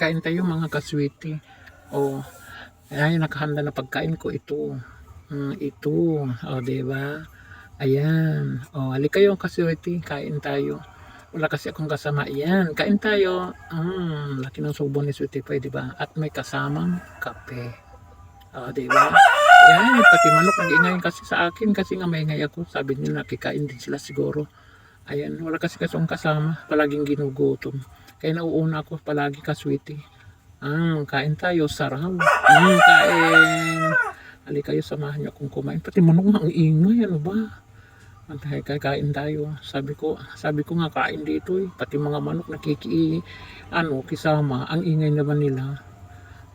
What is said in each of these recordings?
kain tayo mga kaswiti. O, ay, nakahanda na pagkain ko ito. Mm, ito. O, diba? Ayan. O, halik kayo kaswiti. Kain tayo. Wala kasi akong kasama. Ayan, kain tayo. Mm, laki ng subo ni Sweetie Pie, diba? At may kasamang kape. O, diba? Yan, pati manok nag-ingay kasi sa akin kasi nga may ingay ako. Sabi nila nakikain din sila siguro. Ayan, wala kasi kasong kasama. Palaging ginugutom. Kaya nauuna ako palagi ka sweetie. Ah, kain tayo, sarap. Mm, kain. Ali kayo, samahan niyo akong kumain. Pati manok ang ingay, ano ba? Kay kain tayo. Sabi ko, sabi ko nga kain dito eh. Pati mga manok nakiki ano, kisama. Ang ingay naman nila.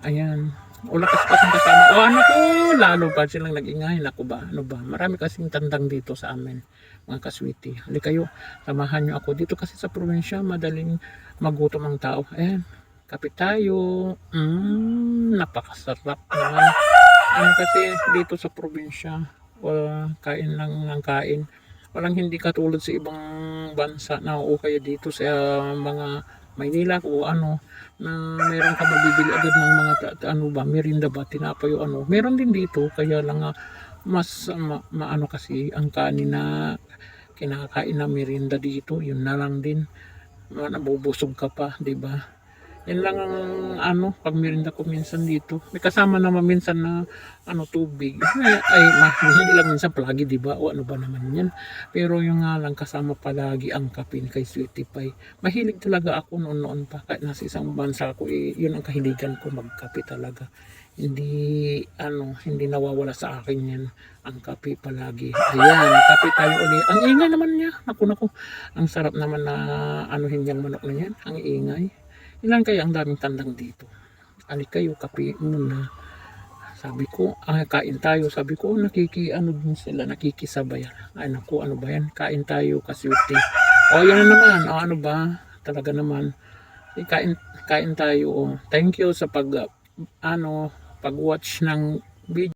Ayan. Wala kasi kasing kasama. O ano ko, lalo pa silang nag-ingay. Naku ba, ano ba. Marami kasing tandang dito sa amin. Mga kaswiti. Hali kayo, samahan nyo ako. Dito kasi sa probinsya, madaling magutom ang tao. Ayan, kape tayo. Mmm, napakasarap naman. Ano kasi dito sa probinsya, wala, kain lang ng kain. Walang hindi katulad sa ibang bansa na o kaya dito sa mga Maynila o ano na meron ka mabibili agad ng mga ta- ano ba, merinda ba, tinapay o ano. Meron din dito kaya lang nga mas ma, maano kasi ang kanin na kinakain na merinda dito, yun na lang din. Nabubusog ka pa, 'di ba? Yan lang ang ano, pag merinda ko minsan dito. May kasama naman minsan na ano tubig. Ay, ay hindi lang minsan palagi, 'di ba? O ano ba naman 'yan? Pero yung nga lang kasama palagi ang kape kay Sweetie Pie. Mahilig talaga ako noon-noon pa. Kahit nasa isang bansa ako, eh, yun ang kahiligan ko magkape talaga. Hindi, ano, hindi nawawala sa akin yan. Ang kape palagi. Ayan, kape tayo ulit. Ang ingay naman niya. Naku, naku. Ang sarap naman na anuhin niyang manok na yan. Ang ingay. Ilan kaya ang daming tandang dito? Alik kayo, kape muna. Sabi ko, ah, kain tayo. Sabi ko, oh, nakiki, ano din sila, nakikisabay. Ay, naku, ano ba yan? Kain tayo, kaswerte. O, yan na naman. O, ano ba? Talaga naman. Eh, kain, kain tayo. O. Thank you sa pag, uh, ano, pag-watch ng video.